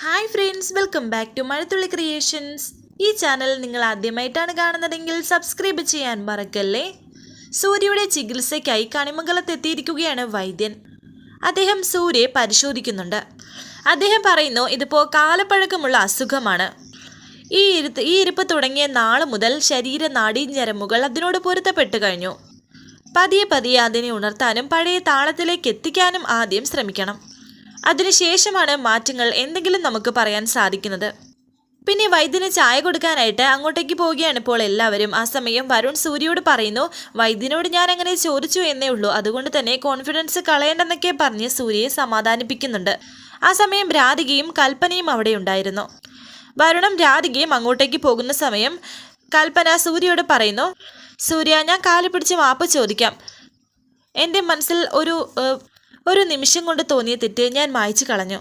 Hi friends welcome back to Mazhathulli creations ഈ channel നിങ്ങൾ ആദ്യമായിട്ടാണ് കാണുന്നതെങ്കിൽ സബ്സ്ക്രൈബ് ചെയ്യാൻ മറക്കല്ലേ? സൂര്യയുടെ ചികിത്സയ്ക്കായി കണിമംഗലത്തെത്തിയിരിക്കുകയാണ് വൈദ്യൻ. അദ്ദേഹം സൂര്യയെ പരിശോധിക്കുന്നുണ്ട്. അദ്ദേഹം പറയുന്നു ഇതിപ്പോൾ കാലപ്പഴക്കമുള്ള അസുഖമാണ്. ഈ ഇരുത്ത് ഈ ഇരിപ്പ് തുടങ്ങിയ നാളെ മുതൽ ശരീര നാഡീഞരമ്പുകൾ അതിനോട് പൊരുത്തപ്പെട്ടു കഴിഞ്ഞു. പതിയെ പതിയെ അതിനെ ഉണർത്താനും പഴയ താളത്തിലേക്ക് എത്തിക്കാനും ആദ്യം ശ്രമിക്കണം. അതിനുശേഷമാണ് മാറ്റങ്ങൾ എന്തെങ്കിലും നമുക്ക് പറയാൻ സാധിക്കുന്നത്. പിന്നെ വൈദ്യന് ചായ കൊടുക്കാനായിട്ട് അങ്ങോട്ടേക്ക് പോവുകയാണ് ഇപ്പോൾ എല്ലാവരും. ആ സമയം വരുൺ സൂര്യയോട് പറയുന്നു വൈദ്യനോട് ഞാൻ അങ്ങനെ ചോദിച്ചു എന്നേ ഉള്ളൂ. അതുകൊണ്ട് തന്നെ കോൺഫിഡൻസ് കളയേണ്ടെന്നൊക്കെ പറഞ്ഞ് സൂര്യയെ സമാധാനിപ്പിക്കുന്നുണ്ട്. ആ സമയം രാധികയും കൽപ്പനയും അവിടെ ഉണ്ടായിരുന്നു. വരുണും രാധികയും അങ്ങോട്ടേക്ക് പോകുന്ന സമയം കൽപ്പന സൂര്യയോട് പറയുന്നു സൂര്യ ഞാൻ കാൽ പിടിച്ച് മാപ്പ് ചോദിക്കാം. എന്റെ മനസ്സിൽ ഒരു ഒരു നിമിഷം കൊണ്ട് തോന്നിയ തെറ്റ് ഞാൻ മായ്ച്ചു കളഞ്ഞു.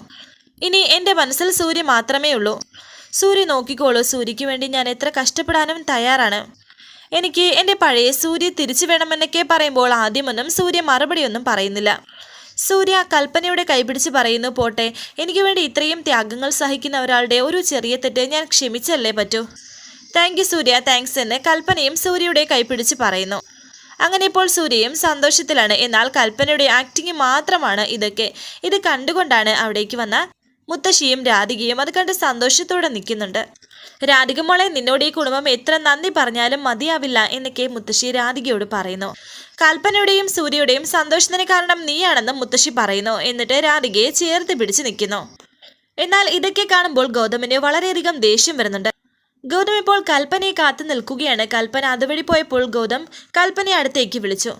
ഇനി എന്റെ മനസ്സിൽ സൂര്യ മാത്രമേ ഉള്ളൂ. സൂര്യ നോക്കിക്കോളൂ. സൂര്യയ്ക്ക് വേണ്ടി ഞാൻ എത്ര കഷ്ടപ്പെടാനും തയ്യാറാണ്. എനിക്ക് എന്റെ പഴയ സൂര്യ തിരിച്ചു വേണമെന്നൊക്കെ പറയുമ്പോൾ ആദ്യമൊന്നും സൂര്യ മറുപടിയൊന്നും പറയുന്നില്ല. സൂര്യ കൽപ്പനയുടെ കൈപിടിച്ച് പറയുന്നു പോട്ടെ എനിക്ക് വേണ്ടി ഇത്രയും ത്യാഗങ്ങൾ സഹിക്കുന്ന ഒരാളുടെ ഒരു ചെറിയ തെറ്റ് ഞാൻ ക്ഷമിച്ചല്ലേ പറ്റൂ? താങ്ക് യു സൂര്യ താങ്ക്സ് എന്ന് കൽപ്പനയും സൂര്യയുടെ കൈപിടിച്ച് പറയുന്നു. അങ്ങനെ ഇപ്പോൾ സൂര്യയും സന്തോഷത്തിലാണ്. എന്നാൽ കൽപ്പനയുടെ ആക്ടിങ് മാത്രമാണ് ഇതൊക്കെ. ഇത് കണ്ടുകൊണ്ടാണ് അവിടേക്ക് വന്ന മുത്തശ്ശിയും രാധികയും അത് കണ്ട് സന്തോഷത്തോടെ നിൽക്കുന്നുണ്ട്. രാധിക മോളെ നിന്നോട് ഈ കുടുംബം എത്ര നന്ദി പറഞ്ഞാലും മതിയാവില്ല എന്നൊക്കെ മുത്തശ്ശി രാധികയോട് പറയുന്നു. കൽപ്പനയുടെയും സൂര്യയുടെയും സന്തോഷത്തിന് കാരണം നീയാണെന്ന് മുത്തശ്ശി പറയുന്നു എന്നിട്ട് രാധികയെ ചേർത്ത് പിടിച്ച് നിൽക്കുന്നു. എന്നാൽ ഇതൊക്കെ കാണുമ്പോൾ ഗൗതമിന് വളരെയധികം ദേഷ്യം വരുന്നുണ്ട്. ഗൗതം ഇപ്പോൾ കൽപ്പനയെ കാത്തു നിൽക്കുകയാണ്. കൽപ്പന അതുവഴി പോയപ്പോൾ ഗൗതം കൽപ്പനയെ അടുത്തേക്ക് വിളിച്ചു.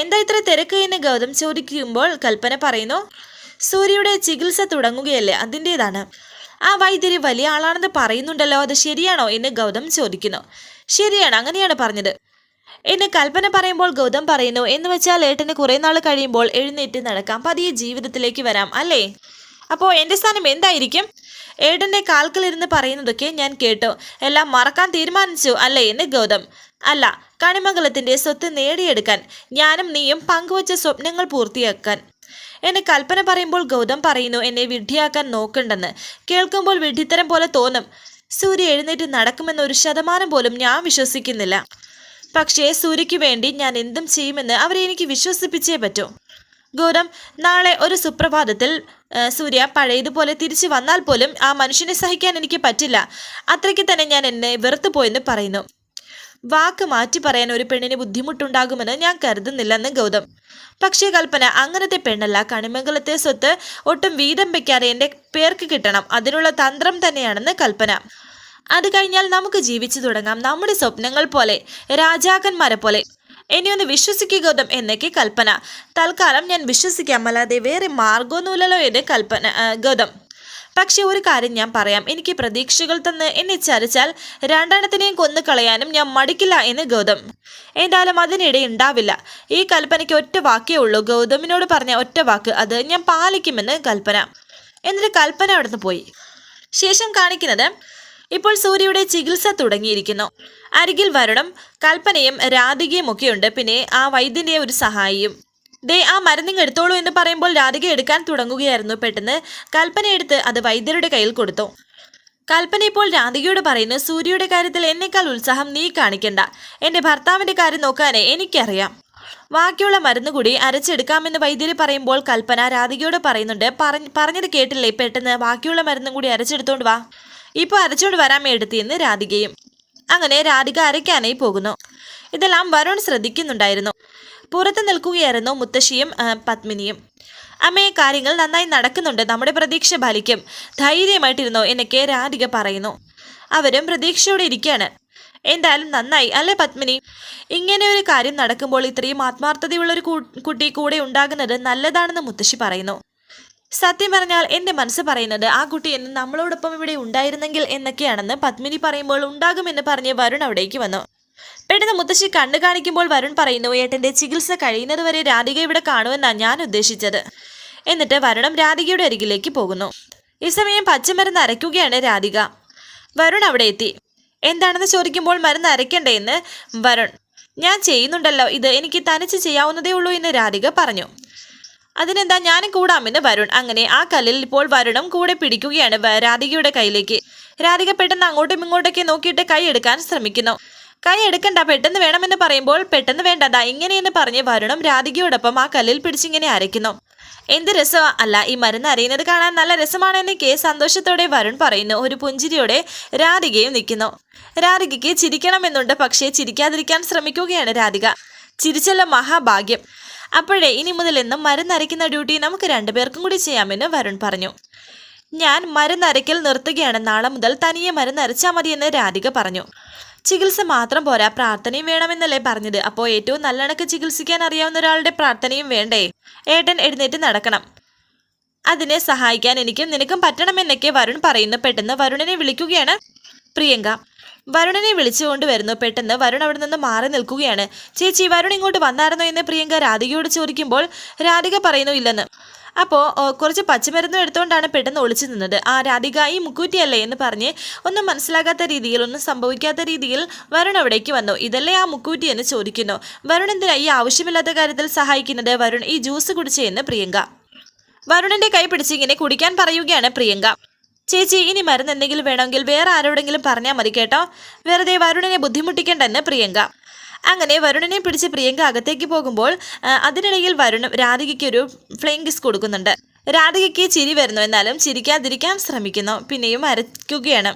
എന്താ ഇത്ര തിരക്ക്? എന്ന് ഗൗതം ചോദിക്കുമ്പോൾ കൽപ്പന പറയുന്നു സൂര്യയുടെ ചികിത്സ തുടങ്ങുകയല്ലേ അതിന്റേതാണ്. ആ വൈദ്യര് വലിയ ആളാണെന്ന് പറയുന്നുണ്ടല്ലോ അത് ശരിയാണോ? എന്ന് ഗൗതം ചോദിക്കുന്നു. ശരിയാണ് അങ്ങനെയാണ് പറഞ്ഞത്. എന്ന് കൽപ്പന പറയുമ്പോൾ ഗൗതം പറയുന്നു എന്ന് വെച്ചാൽ ഏട്ടന് കുറേ നാൾ കഴിയുമ്പോൾ എഴുന്നേറ്റ് നടക്കാം പതിയെ ജീവിതത്തിലേക്ക് വരാം അല്ലേ? അപ്പോൾ എന്റെ സ്ഥാനം എന്തായിരിക്കും? ഏട്ടന്റെ കാൽക്കലിരുന്ന് പറയുന്നതൊക്കെ ഞാൻ കേട്ടു. എല്ലാം മറക്കാൻ തീരുമാനിച്ചു അല്ലേ എന്ന് ഗൗതം. അല്ല കണിമംഗലത്തിന്റെ സ്വത്ത് നേടിയെടുക്കാൻ ഞാനും നീയും പങ്കുവച്ച സ്വപ്നങ്ങൾ പൂർത്തിയാക്കാൻ. എന്നെ കൽപ്പന പറയുമ്പോൾ ഗൗതം പറയുന്നു എന്നെ വിഡ്ഢിയാക്കാൻ നോക്കണ്ടെന്ന്. കേൾക്കുമ്പോൾ വിഡ്ഢിത്തരം പോലെ തോന്നും. സൂര്യ എഴുന്നേറ്റ് നടക്കുമെന്ന് ഒരു ശതമാനം പോലും ഞാൻ വിശ്വസിക്കുന്നില്ല. പക്ഷേ സൂര്യയ്ക്ക് വേണ്ടി ഞാൻ എന്തും ചെയ്യുമെന്ന് അവരെ എനിക്ക് വിശ്വസിപ്പിച്ചേ പറ്റൂ. ഗൗതം നാളെ ഒരു സുപ്രഭാതത്തിൽ സൂര്യ പഴയതുപോലെ തിരിച്ചു വന്നാൽ പോലും ആ മനുഷ്യനെ സഹിക്കാൻ എനിക്ക് പറ്റില്ല. അത്രയ്ക്ക് തന്നെ ഞാൻ എന്നെ വെറുത്തു പോയെന്ന് പറയുന്നു. വാക്ക് മാറ്റി പറയാൻ ഒരു പെണ്ണിന് ബുദ്ധിമുട്ടുണ്ടാകുമെന്ന് ഞാൻ കരുതുന്നില്ലെന്ന് ഗൗതം. പക്ഷേ കൽപ്പന അങ്ങനത്തെ പെണ്ണല്ല. കണിമംഗലത്തെ സ്വത്ത് ഒട്ടും വീതം വെക്കാതെ എന്റെ പേർക്ക് കിട്ടണം. അതിനുള്ള തന്ത്രം തന്നെയാണെന്ന് കൽപ്പന. അത് കഴിഞ്ഞാൽ നമുക്ക് ജീവിച്ചു തുടങ്ങാം. നമ്മുടെ സ്വപ്നങ്ങൾ പോലെ രാജാക്കന്മാരെ പോലെ. എന്നെ ഒന്ന് വിശ്വസിക്കുക ഗൗതം എന്നൊക്കെ കൽപ്പന. തൽക്കാലം ഞാൻ വിശ്വസിക്കാം അല്ലാതെ വേറെ മാർഗമൊന്നുമില്ലല്ലോ എന്ന് കൽപ്പന ഗൗതം. പക്ഷെ ഒരു കാര്യം ഞാൻ പറയാം എനിക്ക് പ്രതീക്ഷകൾ തന്ന് എന്നെ ചരിച്ചാൽ രണ്ടെണ്ണത്തിനെയും കൊന്നു കളയാനും ഞാൻ മടിക്കില്ല എന്ന് ഗൗതം. എന്തായാലും അതിനിടെ ഉണ്ടാവില്ല. ഈ കൽപ്പനയ്ക്ക് ഒറ്റ വാക്കേ ഉള്ളൂ ഗൗതമിനോട് പറഞ്ഞ ഒറ്റ വാക്ക് അത് ഞാൻ പാലിക്കുമെന്ന് കൽപ്പന. എന്നിട്ട് കൽപ്പന അവിടുന്ന് പോയി. ശേഷം കാണിക്കുന്നത് ഇപ്പോൾ സൂര്യയുടെ ചികിത്സ തുടങ്ങിയിരിക്കുന്നു. അരികിൽ വരണം കൽപ്പനയും രാധികയും ഒക്കെയുണ്ട്. പിന്നെ ആ വൈദ്യന്റെ ഒരു സഹായിയും. ദേ ആ മരുന്നിങ് എടുത്തോളൂ എന്ന് പറയുമ്പോൾ രാധിക എടുക്കാൻ തുടങ്ങുകയായിരുന്നു. പെട്ടെന്ന് കൽപ്പന എടുത്ത് അത് വൈദ്യരുടെ കയ്യിൽ കൊടുത്തു. കൽപ്പന ഇപ്പോൾ രാധികയോട് പറയുന്നു സൂര്യയുടെ കാര്യത്തിൽ എന്നേക്കാൾ ഉത്സാഹം നീ കാണിക്കണ്ട. എന്റെ ഭർത്താവിന്റെ കാര്യം നോക്കാനേ എനിക്കറിയാം. ബാക്കിയുള്ള മരുന്ന് കൂടി അരച്ചെടുക്കാമെന്ന് വൈദ്യര് പറയുമ്പോൾ കൽപ്പന രാധികയോട് പറയുന്നുണ്ട്. പറഞ്ഞത് കേട്ടില്ലേ? പെട്ടെന്ന് ബാക്കിയുള്ള മരുന്നും കൂടി അരച്ചെടുത്തോണ്ട് വാ. ഇപ്പോൾ അരച്ചോണ്ട് വരാമേ എടുത്തിയെന്ന് രാധികയും അങ്ങനെ രാധിക അരയ്ക്കാനായി പോകുന്നു. ഇതെല്ലാം വരുൺ ശ്രദ്ധിക്കുന്നുണ്ടായിരുന്നു. പുറത്ത് നിൽക്കുകയായിരുന്നു മുത്തശ്ശിയും പത്മിനിയും. അമ്മയെ കാര്യങ്ങൾ നന്നായി നടക്കുന്നുണ്ട്. നമ്മുടെ പ്രതീക്ഷ ഫലിക്കും. ധൈര്യമായിട്ടിരുന്നോ എന്നൊക്കെ രാധിക പറയുന്നു. അവരും പ്രതീക്ഷയോടെ ഇരിക്കുകയാണ്. എന്തായാലും നന്നായി. അല്ലേ പത്മിനി? ഇങ്ങനെ ഒരു കാര്യം നടക്കുമ്പോൾ ഇത്രയും ആത്മാർത്ഥതയുള്ള ഒരു കുട്ടി കൂടെ ഉണ്ടാകുന്നത് നല്ലതാണെന്ന് മുത്തശ്ശി പറയുന്നു. സത്യം പറഞ്ഞാൽ എന്റെ മനസ്സ് പറയുന്നത് ആ കുട്ടി എന്ന് നമ്മളോടൊപ്പം ഇവിടെ ഉണ്ടായിരുന്നെങ്കിൽ എന്നൊക്കെയാണെന്ന് പത്മിനി പറയുമ്പോൾ ഉണ്ടാകുമെന്ന് പറഞ്ഞ് വരുൺ അവിടേക്ക് വന്നു. പെട്ടെന്ന് മുത്തശ്ശി കണ്ണു കാണിക്കുമ്പോൾ വരുൺ പറയുന്നു ഏട്ടന്റെ ചികിത്സ കഴിയുന്നതുവരെ രാധിക ഇവിടെ കാണുമെന്നാണ് ഞാൻ ഉദ്ദേശിച്ചത്. എന്നിട്ട് വരുണം രാധികയുടെ അരികിലേക്ക് പോകുന്നു. ഈ സമയം പച്ചമരുന്ന് അരയ്ക്കുകയാണ് രാധിക. വരുൺ അവിടെ എത്തി. എന്താണെന്ന് ചോദിക്കുമ്പോൾ മരുന്ന് അരയ്ക്കണ്ടേ എന്ന്? വരുൺ. ഞാൻ ചെയ്യുന്നുണ്ടല്ലോ ഇത് എനിക്ക് തനിച്ച് ചെയ്യാവുന്നതേ ഉള്ളൂ എന്ന് രാധിക പറഞ്ഞു. അതിനെന്താ ഞാനും കൂടാമെന്ന് വരുൺ. അങ്ങനെ ആ കല്ലിൽ ഇപ്പോൾ വരുണും കൂടെ പിടിക്കുകയാണ് രാധികയുടെ കയ്യിലേക്ക്. രാധിക പെട്ടെന്ന് അങ്ങോട്ടും ഇങ്ങോട്ടൊക്കെ നോക്കിയിട്ട് കൈ എടുക്കാൻ ശ്രമിക്കുന്നു. കൈ എടുക്കണ്ട പെട്ടെന്ന് വേണമെന്ന് പറയുമ്പോൾ പെട്ടെന്ന് വേണ്ടതാ ഇങ്ങനെയെന്ന് പറഞ്ഞ് വരുണും രാധികയോടൊപ്പം ആ കല്ലിൽ പിടിച്ചിങ്ങനെ അരയ്ക്കുന്നു. എന്ത് രസമാ അല്ല ഈ മരുന്ന് അറിയുന്നത് കാണാൻ നല്ല രസമാണെന്ന് കെ സന്തോഷത്തോടെ വരുൺ പറയുന്നു. ഒരു പുഞ്ചിരിയോടെ രാധികയും നിൽക്കുന്നു. രാധികയ്ക്ക് ചിരിക്കണമെന്നുണ്ട് പക്ഷേ ചിരിക്കാതിരിക്കാൻ ശ്രമിക്കുകയാണ് രാധിക. ചിരിച്ചല്ല മഹാഭാഗ്യം. അപ്പോഴേ ഇനി മുതൽ എന്നും മരുന്നരയ്ക്കുന്ന ഡ്യൂട്ടി നമുക്ക് രണ്ടുപേർക്കും കൂടി ചെയ്യാമെന്ന് വരുൺ പറഞ്ഞു. ഞാൻ മരുന്നരയ്ക്കൽ നിർത്തുകയാണ്. നാളെ മുതൽ തനിയെ മരുന്നരച്ചാൽ മതിയെന്ന് രാധിക പറഞ്ഞു. ചികിത്സ മാത്രം പോരാ പ്രാർത്ഥനയും വേണമെന്നല്ലേ പറഞ്ഞത്. അപ്പോൾ ഏറ്റവും നല്ലണക്ക് ചികിത്സിക്കാൻ അറിയാവുന്ന ഒരാളുടെ പ്രാർത്ഥനയും വേണ്ടേ? ഏട്ടൻ എഴുന്നേറ്റ് നടക്കണം. അതിനെ സഹായിക്കാൻ എനിക്കും നിനക്കും പറ്റണമെന്നൊക്കെ വരുൺ പറയുന്നു. പെട്ടെന്ന് വരുണിനെ വിളിക്കുകയാണ് പ്രിയങ്ക. വരുണിനെ വിളിച്ചുകൊണ്ട് വരുന്നു പെട്ടെന്ന് വരുൺ അവിടെ നിന്ന് മാറി നിൽക്കുകയാണ്. ചേച്ചി വരുൺ ഇങ്ങോട്ട് വന്നായിരുന്നോ എന്ന് പ്രിയങ്ക രാധികയോട് ചോദിക്കുമ്പോൾ രാധിക പറയുന്നു ഇല്ലെന്ന്. അപ്പോൾ കുറച്ച് പച്ചമരുന്നും എടുത്തുകൊണ്ടാണ് പെട്ടെന്ന് ഒളിച്ചു നിന്നത്. ആ രാധിക ഈ മുക്കൂറ്റിയല്ലേ? എന്ന് പറഞ്ഞ് ഒന്നും മനസ്സിലാകാത്ത രീതിയിൽ ഒന്നും സംഭവിക്കാത്ത രീതിയിൽ വരുൺ അവിടേക്ക് വന്നു. ഇതല്ലേ ആ മുക്കൂറ്റി? എന്ന് ചോദിക്കുന്നു. വരുൺ എന്തിനാ ഈ ആവശ്യമില്ലാത്ത കാര്യത്തിൽ സഹായിക്കുന്നത്? വരുൺ ഈ ജ്യൂസ് കുടിച്ചേ എന്ന് പ്രിയങ്ക. വരുണിന്റെ കൈ പിടിച്ചിങ്ങനെ കുടിക്കാൻ പറയുകയാണ് പ്രിയങ്ക. ചേച്ചി ഇനി മരുന്ന് എന്തെങ്കിലും വേണമെങ്കിൽ വേറെ ആരോടെങ്കിലും പറഞ്ഞാൽ മതി കേട്ടോ. വെറുതെ വരുണിനെ ബുദ്ധിമുട്ടിക്കണ്ടെന്ന് പ്രിയങ്ക. അങ്ങനെ വരുണിനെ പിടിച്ച് പ്രിയങ്ക അകത്തേക്ക് പോകുമ്പോൾ അതിനിടയിൽ വരുൺ രാധികയ്ക്ക് ഒരു ഫ്ലെയിം കിസ് കൊടുക്കുന്നുണ്ട്. രാധികയ്ക്ക് ചിരി വരുന്നു. എന്നാലും ചിരിക്കാതിരിക്കാൻ ശ്രമിക്കുന്നു. പിന്നെയും അരയ്ക്കുകയാണ്.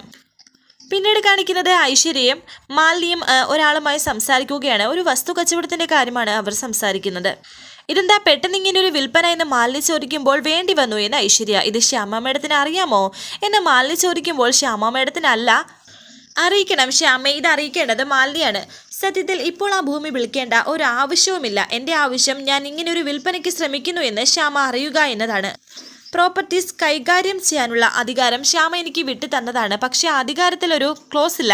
പിന്നീട് കാണിക്കുന്നത് ഐശ്വര്യയും മാലിന്യം ഒരാളുമായി സംസാരിക്കുകയാണ്. ഒരു വസ്തു കച്ചവടത്തിന്റെ കാര്യമാണ് അവർ സംസാരിക്കുന്നത്. ഇതെന്താ പെട്ടെന്ന് ഇങ്ങനെ ഒരു വിൽപ്പന എന്ന് മാലിന്യ ചോദിക്കുമ്പോൾ വേണ്ടി വന്നു എന്ന് ഐശ്വര്യ. ഇത് ശ്യാമ മേഡത്തിന് അറിയാമോ? എന്ന് മാലിന്യ ചോദിക്കുമ്പോൾ ശ്യാമ മേഡത്തിനല്ല. അറിയിക്കണം ശ്യാമ ഇത് അറിയിക്കേണ്ടത് മാലിന്യാണ്. സത്യത്തിൽ ഇപ്പോൾ ആ ഭൂമി വിളിക്കേണ്ട ഒരു ആവശ്യവുമില്ല എന്റെ ആവശ്യം ഞാൻ ഇങ്ങനെ ഒരു വിൽപ്പനയ്ക്ക് ശ്രമിക്കുന്നു എന്ന് ശ്യാമ അറിയുക എന്നതാണ്. പ്രോപ്പർട്ടീസ് കൈകാര്യം ചെയ്യാനുള്ള അധികാരം ശ്യാമ എനിക്ക് വിട്ടു തന്നതാണ് പക്ഷേ അധികാരത്തിലൊരു ക്ലോസ് ഇല്ല.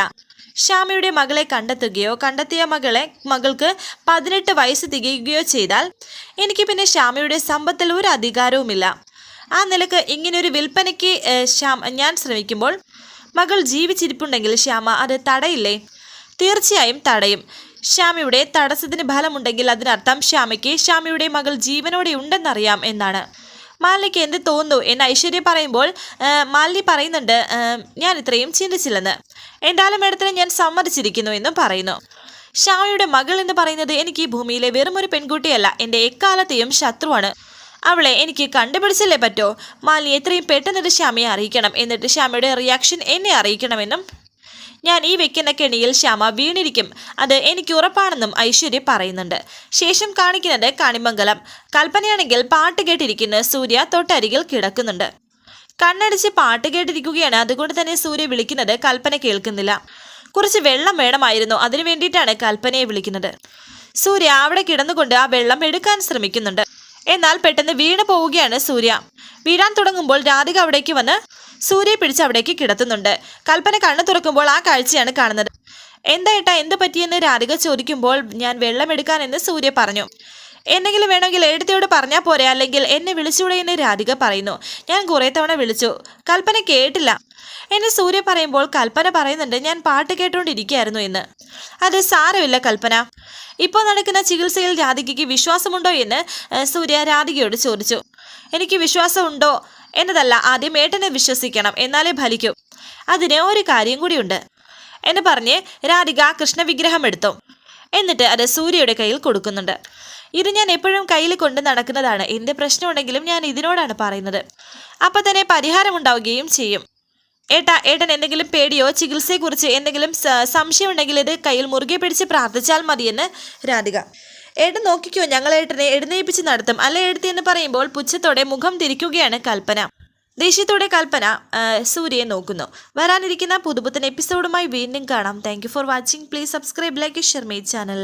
ശ്യാമയുടെ മകളെ കണ്ടെത്തുകയോ കണ്ടെത്തിയ മകളെ മകൾക്ക് പതിനെട്ട് വയസ്സ് തികയുകയോ ചെയ്താൽ എനിക്ക് പിന്നെ ശ്യാമയുടെ സമ്പത്തിൽ ഒരു അധികാരവുമില്ല. ആ നിലയ്ക്ക് ഇങ്ങനൊരു വിൽപ്പനയ്ക്ക് ഞാൻ ശ്രമിക്കുമ്പോൾ മകൾ ജീവിച്ചിരിപ്പുണ്ടെങ്കിൽ ശ്യാമ അത് തടയില്ലേ? തീർച്ചയായും തടയും. ശ്യാമയുടെ തടസ്സത്തിന് ഫലമുണ്ടെങ്കിൽ അതിനർത്ഥം ശ്യാമയ്ക്ക് ശ്യാമയുടെ മകൾ ജീവനോടെ ഉണ്ടെന്നറിയാം എന്നാണ്. മാലിനിക്ക് എന്ത് തോന്നുന്നു എന്ന് ഐശ്വര്യ പറയുമ്പോൾ മാലി പറയുന്നുണ്ട് ഞാൻ ഇത്രയും ചിന്തിച്ചില്ലെന്ന്. എന്തായാലും മേഡത്തിന് ഞാൻ സമ്മതിച്ചിരിക്കുന്നു എന്നും പറയുന്നു. ഷായയുടെ മകൾ എന്ന് പറയുന്നത് എനിക്ക് ഈ ഭൂമിയിലെ വെറുമൊരു പെൺകുട്ടിയല്ല എന്റെ എക്കാലത്തെയും ശത്രുവാണ്. അവളെ എനിക്ക് കണ്ടുപിടിച്ചല്ലേ പറ്റോ? മാലിനി എത്രയും പെട്ടെന്ന് ശ്യാമയെ അറിയിക്കണം. എന്നിട്ട് ശ്യാമയുടെ റിയാക്ഷൻ എന്നെ അറിയിക്കണമെന്നും ഞാൻ ഈ വെക്കുന്ന കെണിയിൽ ശ്യാമ വീണിരിക്കും. അത് എനിക്ക് ഉറപ്പാണെന്നും ഐശ്വര്യ പറയുന്നുണ്ട്. ശേഷം കാണിക്കുന്നത് കണിമംഗലം. കൽപ്പനയാണെങ്കിൽ പാട്ട് കേട്ടിരിക്കുന്ന സൂര്യ തൊട്ടരികിൽ കിടക്കുന്നുണ്ട്. കണ്ണടിച്ച് പാട്ട് കേട്ടിരിക്കുകയാണ്. അതുകൊണ്ട് തന്നെ സൂര്യ വിളിക്കുന്നത് കൽപ്പന കേൾക്കുന്നില്ല. കുറച്ച് വെള്ളം വേണമായിരുന്നു. അതിനു വേണ്ടിയിട്ടാണ് കൽപ്പനയെ വിളിക്കുന്നത്. സൂര്യ അവിടെ കിടന്നുകൊണ്ട് ആ വെള്ളം എടുക്കാൻ ശ്രമിക്കുന്നുണ്ട്. എന്നാൽ പെട്ടെന്ന് വീണ് പോവുകയാണ് സൂര്യ. വീഴാൻ തുടങ്ങുമ്പോൾ രാധിക അവിടേക്ക് വന്ന് സൂര്യയെ പിടിച്ച് അവിടേക്ക് കിടത്തുന്നുണ്ട്. കൽപ്പന കണ്ണു തുറക്കുമ്പോൾ ആ കാഴ്ചയാണ് കാണുന്നത്. എന്താ ഏട്ടാ എന്ത് പറ്റിയെന്ന്? രാധിക ചോദിക്കുമ്പോൾ ഞാൻ വെള്ളമെടുക്കാൻ എന്ന് സൂര്യ പറഞ്ഞു. എന്തെങ്കിലും വേണമെങ്കിൽ എഴുത്തിയോട് പറഞ്ഞാൽ പോരെ അല്ലെങ്കിൽ എന്നെ വിളിച്ചൂടെ എന്ന് രാധിക പറയുന്നു. ഞാൻ കുറേ തവണ വിളിച്ചു. കൽപ്പന കേട്ടില്ല. എന്നെ സൂര്യ പറയുമ്പോൾ കൽപ്പന പറയുന്നുണ്ട്. ഞാൻ പാട്ട് കേട്ടുകൊണ്ടിരിക്കുകയായിരുന്നു എന്ന് അത് സാരമില്ല കൽപ്പന. ഇപ്പോൾ നടക്കുന്ന ചികിത്സയിൽ രാധികയ്ക്ക് വിശ്വാസമുണ്ടോ? എന്ന് സൂര്യ രാധികയോട് ചോദിച്ചു. എനിക്ക് വിശ്വാസമുണ്ടോ? എന്നതല്ല ആദ്യം ഏട്ടനെ വിശ്വസിക്കണം എന്നാലേ ഫലിക്കൂ. അതിന് ഒരു കാര്യം കൂടിയുണ്ട്. എന്ന് പറഞ്ഞ് രാധിക കൃഷ്ണവിഗ്രഹം എടുത്തു. എന്നിട്ട് അത് സൂര്യയുടെ കയ്യിൽ കൊടുക്കുന്നുണ്ട്. ഇത് ഞാൻ എപ്പോഴും കയ്യിൽ കൊണ്ട് നടക്കുന്നതാണ്. എന്ത് പ്രശ്നമുണ്ടെങ്കിലും ഞാൻ ഇതിനോടാണ് പറയുന്നത്. അപ്പം തന്നെ പരിഹാരമുണ്ടാവുകയും ചെയ്യും. ഏട്ടാ ഏട്ടൻ എന്തെങ്കിലും പേടിയോ ചികിത്സയെക്കുറിച്ച് എന്തെങ്കിലും സംശയമുണ്ടെങ്കിൽ ഇത് കയ്യിൽ മുറുകെ പിടിച്ച് പ്രാർത്ഥിച്ചാൽ മതിയെന്ന് രാധിക. ഏട്ടൻ നോക്കിക്കോ ഞങ്ങൾ ഏട്ടനെ എഴുന്നേൽപ്പിച്ച് നടത്തും. അല്ല എഴുത്തി എന്ന് പറയുമ്പോൾ പുച്ഛത്തോടെ മുഖം തിരിക്കുകയാണ് കൽപ്പന. ദേഷ്യത്തോടെ കൽപ്പന സൂര്യയെ നോക്കുന്നു. വരാനിരിക്കുന്ന പുതുപുത്തൻ എപ്പിസോഡുമായി വീണ്ടും കാണാം. Thank for watching please subscribe like share my channel